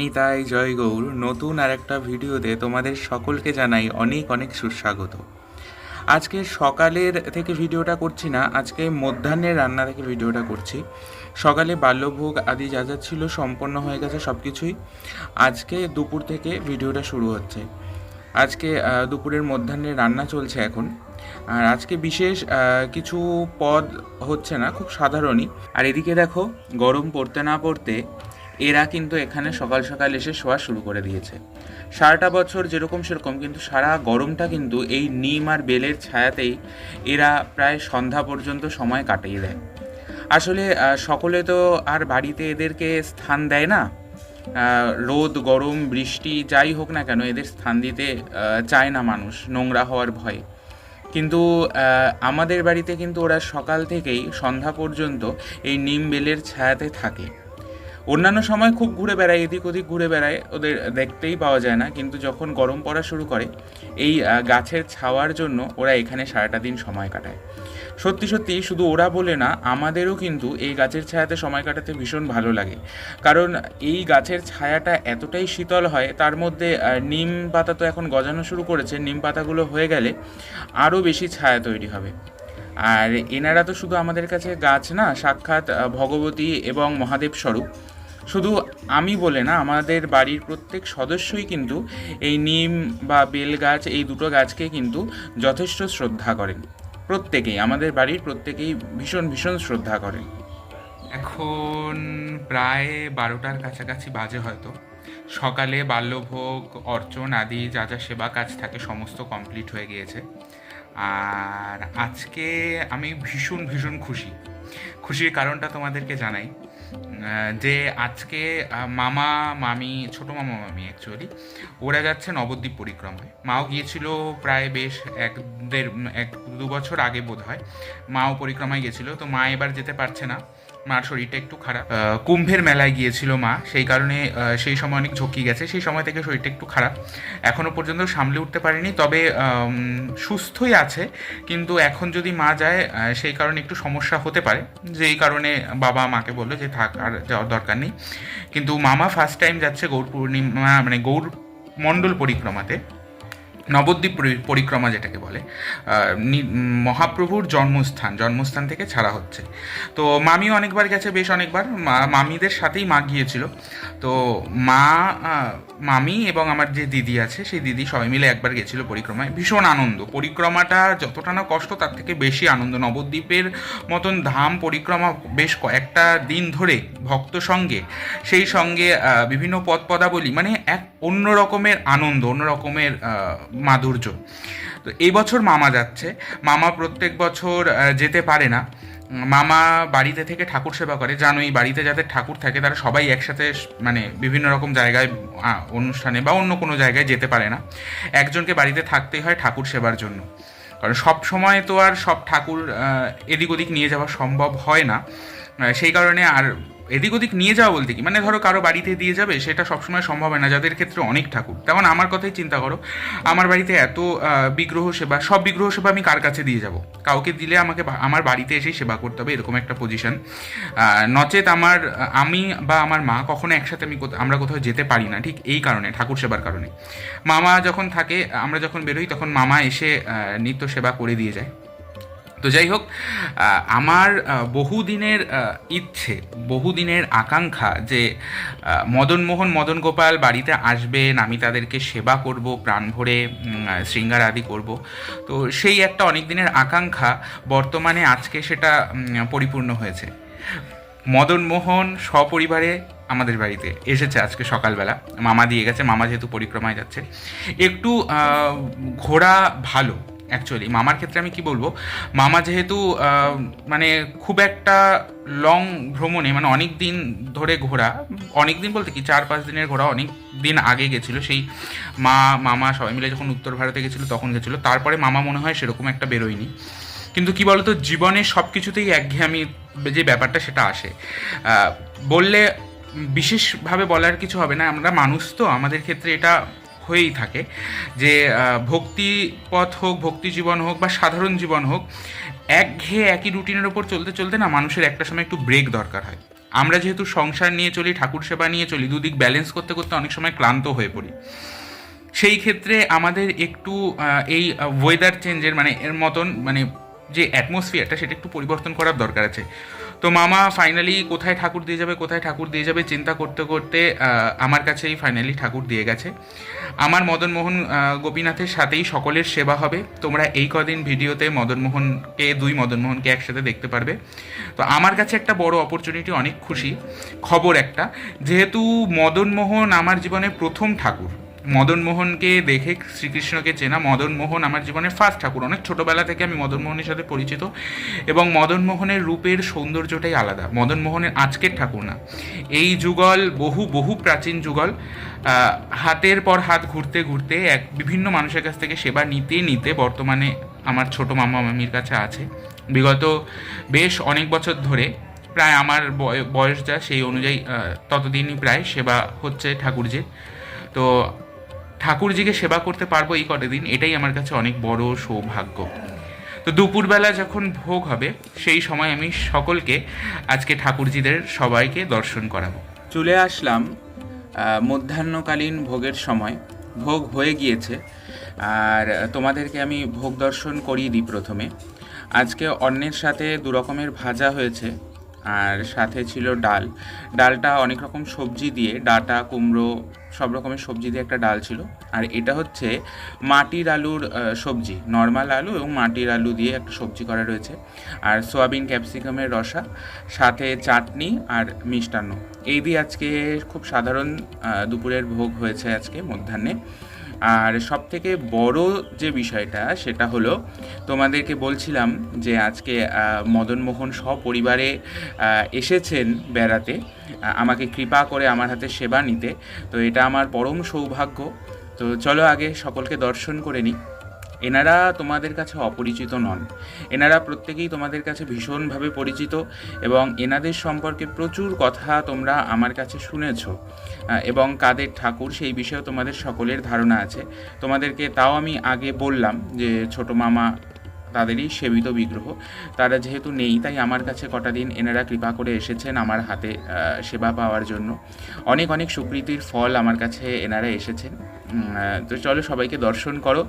নিতাই জয় গৌর। নতুন আর একটা ভিডিওতে তোমাদের সকলকে জানাই অনেক অনেক সুস্বাগত। আজকে সকালের থেকে ভিডিওটা করছি না, আজকে মধ্যাহ্নের রান্না থেকে ভিডিওটা করছি। সকালে বাল্যভোগ আদি যা যা ছিল সম্পন্ন হয়ে গেছে সব কিছুই আজকে দুপুর থেকে ভিডিওটা শুরু হচ্ছে। আজকে দুপুরের মধ্যাহ্নের রান্না চলছে এখন। আর আজকে বিশেষ কিছু পদ হচ্ছে না, খুব সাধারণই। আর এদিকে দেখো, গরম পড়তে না পড়তে এরা কিন্তু এখানে সকাল সকাল এসে শোয়া শুরু করে দিয়েছে। সারাটা বছর যেরকম সেরকম, কিন্তু সারা গরমটা কিন্তু এই নিম আর বেলের ছায়াতেই এরা প্রায় সন্ধ্যা পর্যন্ত সময় কাটিয়ে দেয়। আসলে সকলে তো আর বাড়িতে এদেরকে স্থান দেয় না। রোদ, গরম, বৃষ্টি, যাই হোক না কেন, এদের স্থান দিতে চায় না মানুষ, নোংরা হওয়ার ভয়ে। কিন্তু আমাদের বাড়িতে কিন্তু ওরা সকাল থেকেই সন্ধ্যা পর্যন্ত এই নিম বেলের ছায়াতে থাকে। অন্যান্য সময় খুব ঘুরে বেড়ায়, এদিক ওদিক ঘুরে বেড়ায়, ওদের দেখতেই পাওয়া যায় না। কিন্তু যখন গরম পড়া শুরু করে, এই গাছের ছাওয়ার জন্য ওরা এখানে সারাটা দিন সময় কাটায়। সত্যি সত্যি শুধু ওরা বলে না, আমাদেরও কিন্তু এই গাছের ছায়াতে সময় কাটাতে ভীষণ ভালো লাগে। কারণ এই গাছের ছায়াটা এতটাই শীতল হয়, তার মধ্যে নিম পাতা তো এখন গজানো শুরু করেছে, নিম পাতাগুলো হয়ে গেলে আরও বেশি ছায়া তৈরি হবে। আর এনারা তো শুধু আমাদের কাছে গাছ না, সাক্ষাৎ ভগবতী এবং মহাদেব স্বরূপ। শুধু আমি বলে না, আমাদের বাড়ির প্রত্যেক সদস্যই কিন্তু এই নিম বা বেল গাছ, এই দুটো গাছকে কিন্তু যথেষ্ট শ্রদ্ধা করেন। প্রত্যেকেই, আমাদের বাড়ির প্রত্যেকেই ভীষণ ভীষণ শ্রদ্ধা করেন। এখন প্রায় বারোটার কাছাকাছি বাজে হয়তো। সকালে বাল্যভোগ, অর্চন আদি যা যা সেবা কাজ থাকে সমস্ত কমপ্লিট হয়ে গিয়েছে। আর আজকে আমি ভীষণ ভীষণ খুশি। খুশির কারণটা তোমাদেরকে জানাই। যে আজকে মামা, মামি, ছোট মামা, মামি অ্যাকচুয়ালি ওরা যাচ্ছে নবদ্বীপ পরিক্রমায়। মাও গিয়েছিল প্রায় বেশ এক দেড়, এক দু বছর আগে বোধ হয় মাও পরিক্রমায় গেছিল তো মা এবার যেতে পারছে না। মার শরীরটা একটু খারাপ। কুম্ভের মেলায় গিয়েছিল মা, সেই কারণে সেই সময় অনেক ঝক্কি গেছে, সেই সময় থেকে শরীরটা একটু খারাপ। এখনও পর্যন্ত সামলে উঠতে পারেনি, তবে সুস্থই আছে, কিন্তু এখন যদি মা যায় সেই কারণে একটু সমস্যা হতে পারে। যেই কারণে বাবা মাকে বলল যে, থাক, আর যাওয়ার দরকার নেই। কিন্তু মামা ফার্স্ট টাইম যাচ্ছে গৌর পূর্ণিমা মানে গৌর মণ্ডল পরিক্রমাতে। নবদ্বীপ পরি- পরিক্রমা যেটাকে বলে মহাপ্রভুর জন্মস্থান জন্মস্থান থেকে ছাড়া হচ্ছে। তো মামিও অনেকবার গেছে, বেশ অনেকবার। মামিদের সাথেই মা গিয়েছিল। তো মা মামি এবং আমার যে দিদি আছে, সেই দিদি সবাই মিলে একবার গেছিল পরিক্রমায়। ভীষণ আনন্দ। পরিক্রমাটা যতটা না কষ্ট, তার থেকে বেশি আনন্দ। নবদ্বীপের মতন ধাম পরিক্রমা বেশ কয়েকটা দিন ধরে ভক্ত সঙ্গে, সেই সঙ্গে বিভিন্ন পদ পদাবলী মানে এক অন্য রকমের আনন্দ অন্য রকমের মাধুর্য। তো এই বছর মামা যাচ্ছে। মামা প্রত্যেক বছর যেতে পারে না। মামা বাড়িতে থেকে ঠাকুর সেবা করে। জানোই বাড়িতে যাদের ঠাকুর থাকে, তারা সবাই একসাথে মানে বিভিন্ন রকম জায়গায় অনুষ্ঠানে বা অন্য কোনো জায়গায় যেতে পারে না। একজনকে বাড়িতে থাকতেই হয় ঠাকুর সেবার জন্য। কারণ সব সময় তো আর সব ঠাকুর এদিক ওদিক নিয়ে যাওয়া সম্ভব হয় না। সেই কারণে আর এদিক ওদিক নিয়ে যাওয়া বলতে কি? মানে ধরো কারও বাড়িতে দিয়ে যাবে, সেটা সবসময় সম্ভব হয় না, যাদের ক্ষেত্রে অনেক ঠাকুর। তেমন আমার কথাই চিন্তা করো, আমার বাড়িতে এত বিগ্রহ সেবা, সব বিগ্রহ সেবা আমি কার কাছে দিয়ে যাব? কাউকে দিলে আমাকে আমার বাড়িতে এসেই সেবা করতে হবে, এরকম একটা পজিশন নচেত আমার, আমি বা আমার মা কখনো একসাথে আমি আমরা কোথাও যেতে পারি না, ঠিক এই কারণে, ঠাকুর সেবার কারণে। মামা যখন থাকে, আমরা যখন বেরোই, তখন মামা এসে নিত্য সেবা করে দিয়ে যায়। তো যাই হোক আমার বহুদিনের ইচ্ছে, বহুদিনের আকাঙ্ক্ষা যে মদনমোহন মদন গোপাল বাড়িতে আসবেন, আমি তাদেরকে সেবা করব, প্রাণ ভরে শৃঙ্গার আদি করব। তো সেই একটা অনেক দিনের আকাঙ্ক্ষা, বর্তমানে আজকে সেটা পরিপূর্ণ হয়েছে। মদনমোহন সপরিবারে আমাদের বাড়িতে এসেছে আজকে সকালবেলা। মামা দিয়ে গেছে, মামা যেহেতু পরিক্রমায় যাচ্ছে। একটু ঘোরা ভালো অ্যাকচুয়ালি মামার ক্ষেত্রে আমি কি বলব? মামা যেহেতু মানে খুব একটা লং ভ্রমণে মানে অনেক দিন ধরে ঘোরা, অনেক দিন বলতে কি, চার পাঁচ দিনের ঘোরা অনেক দিন আগে গেছিল, সেই মা, মামা সবাই মিলে যখন উত্তর ভারতে গেছিল, তখন গেছিল, তারপরে মামা মনে হয় সেরকম একটা বেরোয়নি। কিন্তু কি বলতো, জীবনে সব কিছুতেই একঘেয়েমি যে ব্যাপারটা সেটা আসে। বললে বিশেষভাবে বলার কিছু হবে না, আমরা মানুষ তো, আমাদের ক্ষেত্রে এটা হয়েই থাকে যে ভক্তি পথ হোক ভক্তি জীবন হোক বা সাধারণ জীবন হোক, একঘেয়ে একই রুটিনের ওপর চলতে চলতে না মানুষের একটা সময় একটু ব্রেক দরকার হয়। আমরা যেহেতু সংসার নিয়ে চলি, ঠাকুর সেবা নিয়ে চলি, দুদিক ব্যালেন্স করতে করতে অনেক সময় ক্লান্ত হয়ে পড়ি। সেই ক্ষেত্রে আমাদের একটু এই ওয়েদার চেঞ্জের মানে এর মতন মানে যে অ্যাটমসফিয়ারটা সেটা একটু পরিবর্তন করার দরকার আছে। তো মামা ফাইনালি কোথায় ঠাকুর দিয়ে যাবে, কোথায় ঠাকুর দিয়ে যাবে চিন্তা করতে করতে আমার কাছেই ফাইনালি ঠাকুর দিয়ে গেছে। আমার মদনমোহন গোপীনাথের সাথেই সকলের সেবা হবে। তোমরা এই কদিন ভিডিওতে মদনমোহনকে, দুই মদনমোহনকে একসাথে দেখতে পারবে। তো আমার কাছে একটা বড় অপরচুনিটি অনেক খুশি। খবর একটা, যেহেতু মদনমোহন আমার জীবনে প্রথম ঠাকুর মদনমোহনকে দেখে শ্রীকৃষ্ণকে চেনা মদনমোহন আমার জীবনের ফার্স্ট ঠাকুর। অনেক ছোটোবেলা থেকে আমি মদনমোহনের সাথে পরিচিত এবং মদনমোহনের রূপের সৌন্দর্যটাই আলাদা। মদনমোহনের আজকের ঠাকুর না। এই যুগল, বহু বহু প্রাচীন যুগল হাতের পর হাত ঘুরতে ঘুরতে এক বিভিন্ন মানুষের কাছ থেকে সেবা নিতে নিতে বর্তমানে আমার ছোট মামা মামির কাছে আছে। বিগত বেশ অনেক বছর ধরে প্রায় আমার বয়- বয়স যা সেই অনুযায়ী ততদিনই প্রায় সেবা হচ্ছে ঠাকুরজির। তো ঠাকুরজিকে সেবা করতে পারব এই কটা দিন, এটাই আমার কাছে অনেক বড় সৌভাগ্য। তো দুপুরবেলা যখন ভোগ হবে, সেই সময় আমি সকলকে আজকে ঠাকুরজিদের সবাইকে দর্শন করাবো। চলে আসলাম মধ্যাহ্নকালীন ভোগের সময়। ভোগ হয়ে গিয়েছে, আর তোমাদেরকে আমি ভোগ দর্শন করিয়ে দিই প্রথমে। আজকে অন্যের সাথে দু রকমের ভাজা হয়েছে। আর সাথে ছিল ডাল। ডালটা অনেক রকম সবজি দিয়ে, ডাটা, কুমড়ো, সব রকমের সবজি দিয়ে একটা ডাল ছিল। আর এটা হচ্ছে মাটির আলুর সবজি, নর্মাল আলু এবং মাটির আলু দিয়ে একটা সবজি করা রয়েছে। আর সোয়াবিন ক্যাপসিকামের রসা, সাথে চাটনি আর মিষ্টান্ন। এই দিয়ে আজকে খুব সাধারণ দুপুরের ভোগ হয়েছে আজকে মধ্যাহ্নে। আর সব থেকে বড় যে বিষয়টা, সেটা হলো তোমাদেরকে বলছিলাম যে আজকে মদনমোহন সপরিবারে এসেছেন বেড়াতে। আমাকে কৃপা করে আমার হাতে সেবা নিতে। তো এটা আমার পরম সৌভাগ্য। তো চলো আগে সকলকে দর্শন করে নিই। এনারা তোমাদের কাছে অপরিচিত নন। এনারা প্রত্যেকেই তোমাদের কাছে ভীষণভাবে পরিচিত এবং এনাদের সম্পর্কে প্রচুর কথা তোমরা আমার কাছে শুনেছ। এবং কাদের ঠাকুর সেই বিষয়েও তোমাদের সকলের ধারণা আছে। তোমাদেরকে তাও আমি আগে বললাম যে ছোট মামা তাদেরই সেবিত বিগ্রহ। তারা যেহেতু নেই, তাই আমার কাছে কটা দিন এনারা কৃপা করে এসেছেন আমার হাতে সেবা পাওয়ার জন্য। অনেক অনেক সুকৃতির ফল আমার কাছে এনারা এসেছেন। তো চলো সবাইকে দর্শন করো।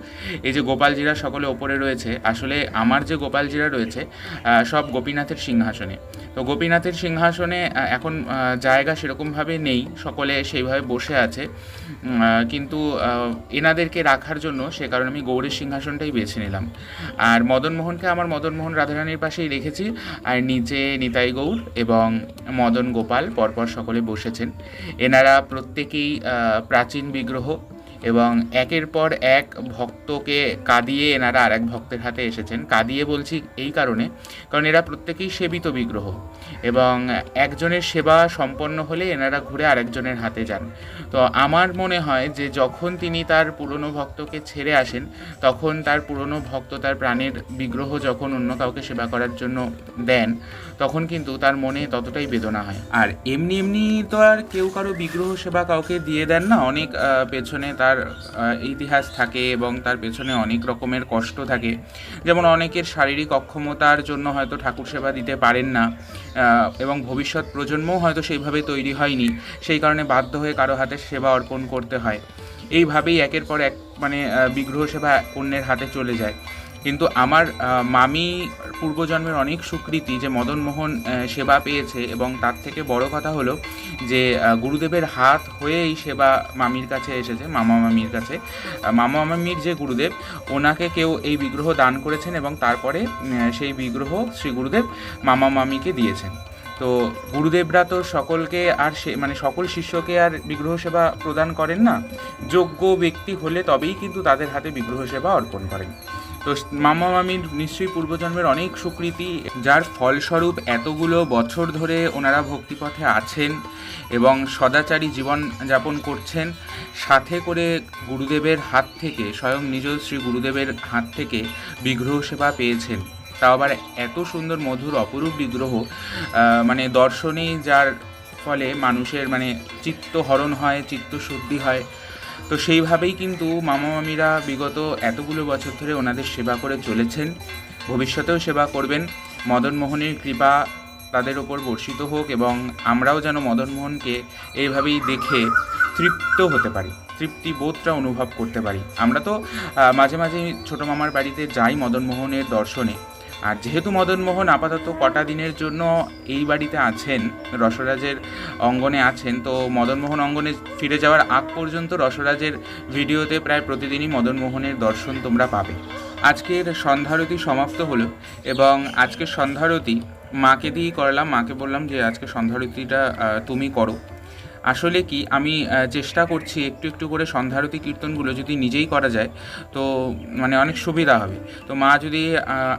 এই যে গোপালজিরা সকলে ওপরে রয়েছে, আসলে আমার যে গোপালজিরা রয়েছে সব গোপীনাথের সিংহাসনে। তো গোপীনাথের সিংহাসনে এখন জায়গা সেরকমভাবে নেই, সকলে সেইভাবে বসে আছে। কিন্তু এনাদেরকে রাখার জন্য সে কারণে আমি গৌরীর সিংহাসনটাই বেছে নিলাম। আর মদনমোহনকে আমার মদনমোহন রাধারানীর পাশেই রেখেছি। আর নিচে নিতাই গৌর এবং মদন গোপাল পরপর সকলে বসেছেন। এনারা প্রত্যেকেই প্রাচীন বিগ্রহ এবং একের পর এক ভক্তকে কাঁদিয়ে এনারা আর এক ভক্তের হাতে এসেছেন। কাঁদিয়ে বলছি এই কারণে, কারণ এরা প্রত্যেকেই সেবিত বিগ্রহ। এবং একজনের সেবা সম্পন্ন হলে এনারা ঘুরে আরেকজনের হাতে যান। তো আমার মনে হয় যে যখন তিনি তার পুরনো ভক্তকে ছেড়ে আসেন, তখন তার পুরনো ভক্ত তার প্রাণের বিগ্রহ যখন অন্য কাউকে সেবা করার জন্য দেন, তখন কিন্তু তার মনে ততটাই বেদনা হয়। আর এমনি এমনি তো আর কেউ কারও বিগ্রহ সেবা কাউকে দিয়ে দেন না। অনেক পেছনে তার ইতিহাস থাকে এবং তার পেছনে অনেক রকমের কষ্ট থাকে। যেমন অনেকের শারীরিক অক্ষমতার জন্য হয়তো ঠাকুর সেবা দিতে পারেন না। এবং ভবিষ্যৎ প্রজন্মও হয়তো সেইভাবে তৈরি হয়নি। সেই কারণে বাধ্য হয়ে কারও হাতে সেবা অর্পণ করতে হয়। এইভাবেই একের পর এক মানে বিগ্রহ সেবা অন্যের হাতে চলে যায়। কিন্তু আমার মামি পূর্বজন্মের অনেক সুকৃতি যে মদনমোহন সেবা পেয়েছে এবং তার থেকে বড় কথা হলো যে গুরুদেবের হাত হয়ে এই সেবা মামির কাছে এসেছে, মামা মামির কাছে। মামা মামির যে গুরুদেব, ওনাকে কেউ এই বিগ্রহ দান করেছেন এবং তারপরে সেই বিগ্রহ শ্রী গুরুদেব মামা মামিকে দিয়েছেন। তো গুরুদেবরা তো সকলকে আর সে মানে সকল শিষ্যকে আর বিগ্রহ সেবা প্রদান করেন না, যোগ্য ব্যক্তি হলে তবেই কিন্তু তাদের হাতে বিগ্রহ সেবা অর্পণ করেন। তো মামা মামির নিশ্চয়ই পূর্বজন্মের অনেক সুকৃতি, যার ফলস্বরূপ এতগুলো বছর ধরে ওনারা ভক্তিপথে আছেন এবং সদাচারী জীবন যাপন করছেন। সাথে করে গুরুদেবের হাত থেকে, স্বয়ং নিজ শ্রী গুরুদেবের হাত থেকে বিগ্রহ সেবা পেয়েছেন। তাও আবার এত সুন্দর মধুর অপরূপ বিগ্রহ মানে দর্শনেই যার ফলে মানুষের মানে চিত্ত হরণ হয় চিত্ত শুদ্ধি হয়। তো সেইভাবেই কিন্তু মামা মামিরা বিগত এতগুলো বছর ধরে ওনাদের সেবা করে চলেছেন। ভবিষ্যতেও সেবা করবেন। মদন মোহনের কৃপা তাদের ওপর বর্ষিত হোক এবং আমরাও যেন মদনমোহনকে এইভাবেই দেখে তৃপ্ত হতে পারি, তৃপ্তি বোধটা অনুভব করতে পারি। আমরা তো মাঝে মাঝে ছোটো মামার বাড়িতে যাই মদনমোহনের দর্শনে। আর যেহেতু মদনমোহন আপাতত কটা দিনের জন্য এই বাড়িতে আছেন, রসরাজের অঙ্গনে আছেন, তো মদনমোহন অঙ্গনে ফিরে যাওয়ার আগ পর্যন্ত রসরাজের ভিডিওতে প্রায় প্রতিদিনই মদনমোহনের দর্শন তোমরা পাবে। আজকের সন্ধ্যারতি সমাপ্ত হলো এবং আজকের সন্ধ্যারতি মাকে দিয়েই করলাম। মাকে বললাম যে, আজকে সন্ধ্যারতিটা তুমি করো। আসলে কি, আমি চেষ্টা করছি একটু একটু করে সন্ধ্যারতি কীর্তনগুলো যদি নিজেই করা যায়, তো মানে অনেক সুবিধা হবে। তো মা যদি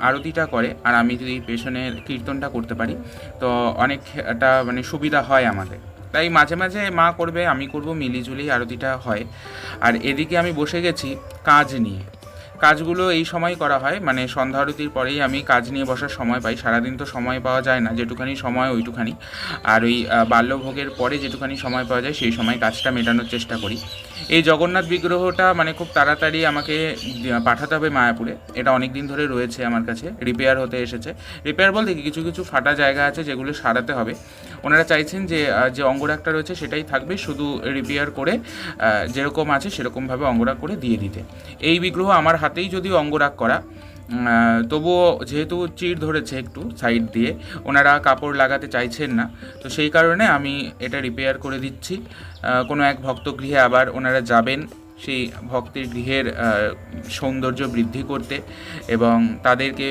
আরতিটা করে আর আমি যদি পেছনের কীর্তনটা করতে পারি, তো অনেকটা মানে সুবিধা হয় আমাদের। তাই মাঝে মাঝে মা করবে, আমি করব, মিলিজুলি আরতিটা হয়। আর এদিকে আমি বসে গেছি কাজ নিয়ে। কাজগুলো এই সময় করা হয় মানে সন্ধ্যা আরতির পরেই আমি কাজ নিয়ে বসার সময় পাই। সারাদিন তো সময় পাওয়া যায় না, যেটুখানি সময় ওইটুখানি। আর ওই বাল্যভোগের পরে যেটুখানি সময় পাওয়া যায়, সেই সময় কাজটা মেটানোর চেষ্টা করি। এই জগন্নাথ বিগ্রহটা মানে খুব তাড়াতাড়ি আমাকে পাঠাতে হবে মায়াপুরে। এটা অনেক দিন ধরে রয়েছে আমার কাছে রিপেয়ার হতে এসেছে। রিপেয়ার বলতে কিছু কিছু ফাটা জায়গা আছে যেগুলো সারাতে হবে। ওনারা চাইছেন যে যে অঙ্গরাগটা রয়েছে সেটাই থাকবে শুধু রিপেয়ার করে যেরকম আছে সেরকমভাবে অঙ্গরাগ করে দিয়ে দিতে। এই বিগ্রহ আমার হাতেই যদি অঙ্গরাগ করা তবুও যেহেতু চিড় ধরেছে একটু সাইড দিয়ে, ওনারা কাপড় লাগাতে চাইছেন না, তো সেই কারণে আমি এটা রিপেয়ার করে দিচ্ছি। কোনো এক ভক্ত গৃহে আবার ওনারা যাবেন, সেই ভক্তের গৃহের সৌন্দর্য বৃদ্ধি করতে এবং তাদেরকে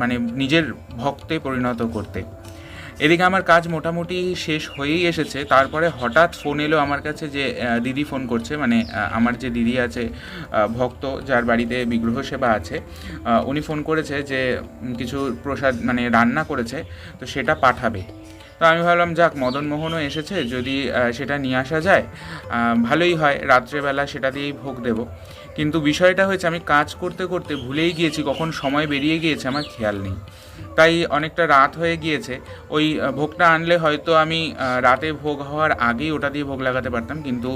মানে নিজের ভক্তে পরিণত করতে। এদিকে আমার কাজ মোটামুটি শেষ হয়েই এসেছে। তারপরে হঠাৎ ফোন এলো আমার কাছে যে দিদি ফোন করছে মানে আমার যে দিদি আছে ভক্ত যার বাড়িতে বিগ্রহ সেবা আছে উনি ফোন করেছে যে কিছু প্রসাদ মানে রান্না করেছে, তো সেটা পাঠাবে। তো আমি ভাবলাম, যাক মদনমোহনও এসেছে, যদি সেটা নিয়ে আসা যায় ভালোই হয়, রাত্রেবেলা সেটা দিয়েই ভোগ দেব। কিন্তু বিষয়টা হয়েছে, আমি কাজ করতে করতে ভুলেই গিয়েছি, কখন সময় বেরিয়ে গিয়েছে আমার খেয়াল নেই। তাই অনেকটা রাত হয়ে গিয়েছে, ওই ভোগটা আনলে হয়তো আমি রাতে ভোগ হওয়ার আগেই ওটা দিয়ে ভোগ লাগাতে পারতাম, কিন্তু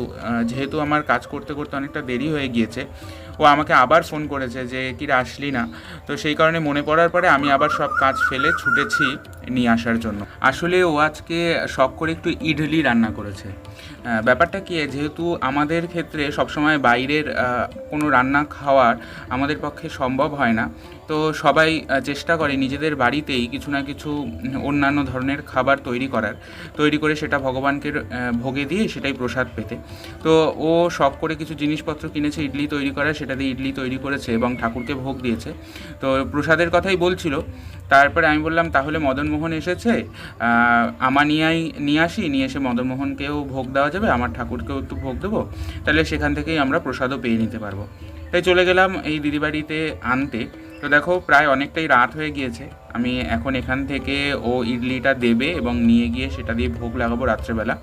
যেহেতু আমার কাজ করতে করতে অনেকটা দেরি হয়ে গিয়েছে ও আমাকে আবার ফোন করেছে যে কি আসলি না? তো সেই কারণে মনে পড়ার পরে আমি আবার সব কাজ ফেলে ছুটেছি নিয়ে আসার জন্য। আসলে ও আজকে শখ করে একটু ইডলি রান্না করেছে। ব্যাপারটা কি, যেহেতু আমাদের ক্ষেত্রে সবসময় বাইরের কোনো রান্না খাওয়ার আমাদের পক্ষে সম্ভব হয় না তো সবাই চেষ্টা করে নিজেদের বাড়িতেই কিছু না কিছু অন্যান্য ধরনের খাবার তৈরি করার। তৈরি করে সেটা ভগবানকে ভোগে দিয়ে সেটাই প্রসাদ পেতে। তো ও শখ করে কিছু জিনিসপত্র কিনেছে ইডলি তৈরি করার সেটা দিয়ে ইডলি তৈরি করেছে এবং ঠাকুরকে ভোগ দিয়েছে। তো প্রসাদের কথাই বলছিল। তারপরে আমি বললাম তাহলে মদনমোহন এসেছে? আহ, আমার নিয়েই নিয়ে আসি নিয়ে এসে মদনমোহনকেও ভোগ দেওয়া যাবে আমার ঠাকুরকেও একটু ভোগ দেবো। তাহলে সেখান থেকেই আমরা প্রসাদও পেয়ে নিতে পারব। তাই চলে গেলাম এই দিদিবাড়িতে আনতে। তো দেখো, প্রায় অনেকটাই রাত হয়ে গিয়েছে। আমি এখন এখান থেকে ও ইডলিটা দেবে এবং নিয়ে গিয়ে সেটা দিয়ে ভোগ লাগাবো রাত্রেবেলা।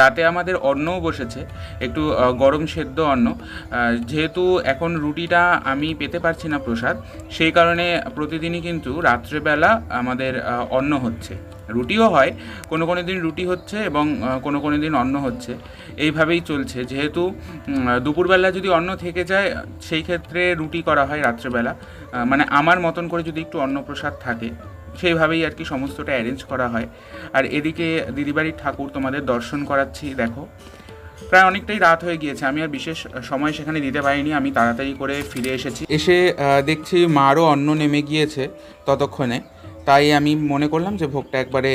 রাতে আমাদের অন্নও বসেছে, একটু গরম সেদ্ধ অন্ন। যেহেতু এখন রুটিটা আমি পেতে পারছি না প্রসাদ, সেই কারণে প্রতিদিনই কিন্তু রাত্রেবেলা আমাদের অন্ন হচ্ছে। রুটিও হয়, কোনো কোনো দিন রুটি হচ্ছে এবং কোনো কোনো দিন অন্ন হচ্ছে। এইভাবেই চলছে। যেহেতু দুপুরবেলা যদি অন্ন থেকে যায়, সেই ক্ষেত্রে রুটি করা হয় রাত্রেবেলা। মানে আমার মতন করে যদি একটু অন্নপ্রসাদ থাকে, সেইভাবেই আর কি সমস্তটা অ্যারেঞ্জ করা হয়। আর এদিকে দিদিবাড়ির ঠাকুর তোমাদের দর্শন করাচ্ছি, দেখো। প্রায় অনেকটাই রাত হয়ে গিয়েছে, আমি আর বিশেষ সময় সেখানে দিতে পারিনি, আমি তাড়াতাড়ি করে ফিরে এসেছি। এসে দেখছি মারও অন্ন নেমে গিয়েছে ততক্ষণে। তাই আমি মনে করলাম যে ভোগটা একবারে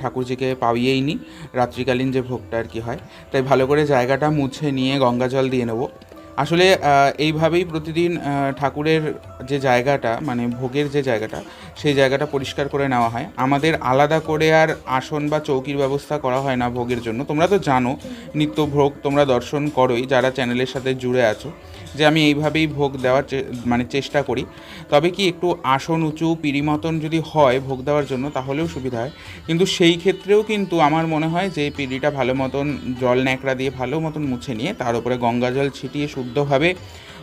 ঠাকুরজিকে পাইয়েই নিই রাত্রিকালীন যে ভোগটা আর কি হয়। তাই ভালো করে জায়গাটা মুছে নিয়ে গঙ্গা জল দিয়ে নেব। আসলে এইভাবেই প্রতিদিন ঠাকুরের যে জায়গাটা মানে ভোগের যে জায়গাটা, সেই জায়গাটা পরিষ্কার করে নেওয়া হয়। আমাদের আলাদা করে আর আসন বা চৌকির ব্যবস্থা করা হয় না ভোগের জন্য। তোমরা তো জানো, নিত্য ভোগ তোমরা দর্শন করোই, যারা চ্যানেলের সাথে জুড়ে আছো। যে আমি এইভাবেই ভোগ দেওয়ার মানে চেষ্টা করি। তবে কি একটু আসন উঁচু পিড়ি মতন যদি হয় ভোগ দেওয়ার জন্য, তাহলেও সুবিধা হয়। কিন্তু সেই ক্ষেত্রেও কিন্তু আমার মনে হয় যে পিড়িটা ভালো মতন জল ন্যাকড়া দিয়ে ভালো মতন মুছে নিয়ে, তার উপরে গঙ্গা জল ছিটিয়ে শুদ্ধভাবে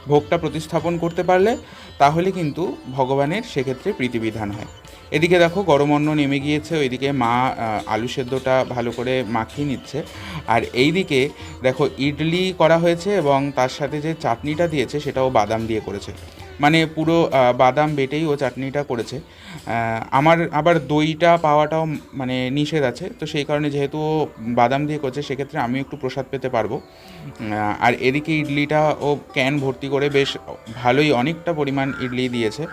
ভোগটা প্রতিস্থাপন করতে পারলে, তাহলে কিন্তু ভগবানের সেক্ষেত্রে প্রীতিবিধান হয়। এদিকে দেখো, গরম অন্ন নেমে গিয়েছে, ওইদিকে মা আলু সেদ্ধটা ভালো করে মাখিয়ে নিচ্ছে। আর এইদিকে দেখো, ইডলি করা হয়েছে এবং তার সাথে যে চাটনিটা দিয়েছে, সেটাও বাদাম দিয়ে করেছে। মানে পুরো বাদাম বেটেই ও চাটনিটা করেছে। আমার আবার দইটা পাওয়াটাও মানে নিষেধ আছে। তো সেই কারণে যেহেতু ও বাদাম দিয়ে করছে, সেক্ষেত্রে আমি একটু প্রসাদ পেতে পারব। আর এদিকে ইডলিটা ও ক্যান ভর্তি করে বেশ ভালোই অনেকটা পরিমাণ ইডলি দিয়েছে।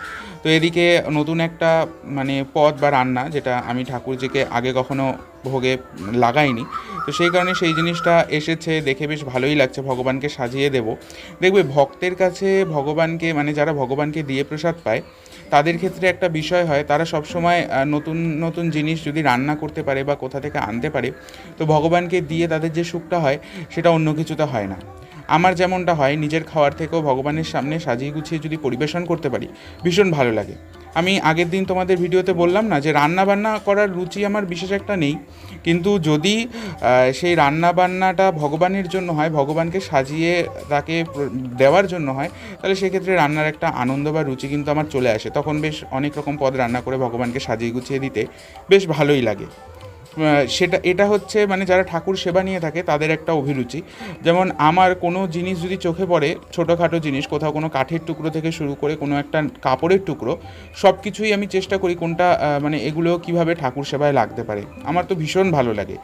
তো এদিকে নতুন একটা মানে পদ বা রান্না, যেটা আমি ঠাকুরজিকে আগে কখনো ভোগে লাগাইনি। তো সেই কারণে সেই জিনিসটা এসেছে, দেখে বেশ ভালোই লাগছে। ভগবানকে সাজিয়ে দেব। দেখবে ভক্তের কাছে ভগবানকে মানে যারা ভগবানকে দিয়ে প্রসাদ পায়, তাদের ক্ষেত্রে একটা বিষয় হয়, তারা সবসময় নতুন নতুন জিনিস যদি রান্না করতে পারে বা কোথা থেকে আনতে পারে, তো ভগবানকে দিয়ে তাদের যে সুখটা হয়, সেটা অন্য কিছুতে হয় না। আমার যেমনটা হয়, নিজের খাওয়ার থেকেও ভগবানের সামনে সাজিয়ে গুছিয়ে যদি পরিবেশন করতে পারি, ভীষণ ভালো লাগে। আমি আগের দিন তোমাদের ভিডিওতে বললাম না যে রান্না বান্না করার রুচি আমার বিশেষ একটা নেই কিন্তু যদি সেই রান্না বান্নাটা ভগবানের জন্য হয়, ভগবানকে সাজিয়ে তাকে দেওয়ার জন্য হয়, তাহলে সেক্ষেত্রে রান্নার একটা আনন্দ বা রুচি কিন্তু আমার চলে আসে। তখন বেশ অনেক রকম পদ রান্না করে ভগবানকে সাজিয়ে গুছিয়ে দিতে বেশ ভালোই লাগে। সেটা, এটা হচ্ছে মানে যারা ঠাকুর সেবা নিয়ে থাকে, তাদের একটা অভিরুচি। যেমন আমার কোনো জিনিস যদি চোখে পড়ে, ছোটোখাটো জিনিস, কোথাও কোনো কাঠের টুকরো থেকে শুরু করে কোনো একটা কাপড়ের টুকরো সব কিছুই আমি চেষ্টা করি কোনটা মানে এগুলো কীভাবে ঠাকুর সেবায় লাগতে পারে। আমার তো ভীষণ ভালো লাগে।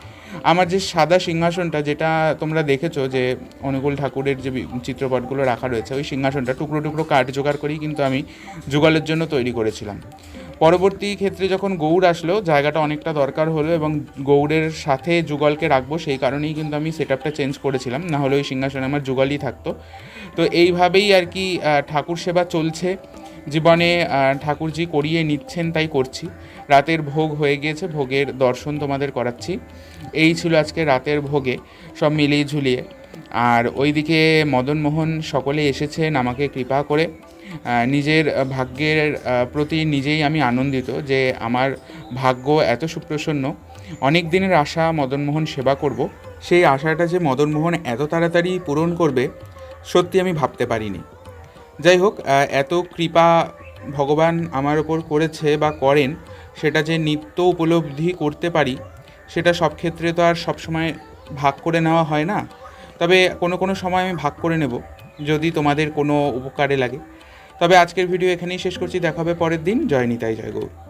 আমার যে সাদা সিংহাসনটা, যেটা তোমরা দেখেছ যে অনুকূল ঠাকুরের যে চিত্রপটগুলো রাখা রয়েছে, ওই সিংহাসনটা টুকরো টুকরো কাঠ জোগাড় করেই কিন্তু আমি যুগলের জন্য তৈরি করেছিলাম। পরবর্তী ক্ষেত্রে যখন গৌড় আসলো, জায়গাটা অনেকটা দরকার হলো এবং গৌড়ের সাথে যুগলকে রাখব, সেই কারণেই কিন্তু আমি সেট আপটা চেঞ্জ করেছিলাম। না হলে ওই সিংহাসনে আমার যুগলই থাকতো। তো এইভাবেই আর কি ঠাকুর সেবা চলছে। জীবনে ঠাকুরজি করিয়ে নিচ্ছেন, তাই করছি। রাতের ভোগ হয়ে গিয়েছে, ভোগের দর্শন তোমাদের করাচ্ছি। এই ছিল আজকে রাতের ভোগে, সব মিলিয়ে ঝুলিয়ে। আর ওইদিকে মদনমোহন সকলে এসেছেন, আমাকে কৃপা করে। নিজের ভাগ্যের প্রতি নিজেই আমি আনন্দিত যে আমার ভাগ্য এত সুপ্রসন্ন। অনেক দিনের আশা মদনমোহন সেবা করব। সেই আশাটা যে মদনমোহন এত তাড়াতাড়ি পূরণ করবে, সত্যি আমি ভাবতে পারিনি। যাই হোক এত কৃপা ভগবান আমার ওপর করেছে বা করেন, সেটা যে নিত্য উপলব্ধি করতে পারি, সেটা সব ক্ষেত্রে তো আর সবসময় ভাগ করে নেওয়া হয় না। তবে কোনো কোনো সময় আমি ভাগ করে নেব, যদি তোমাদের কোনো উপকারে লাগে। তবে আজকের ভিডিও এখানেই শেষ করছি। দেখা হবে পরের দিন। জয় নিতাই জয় গৌর।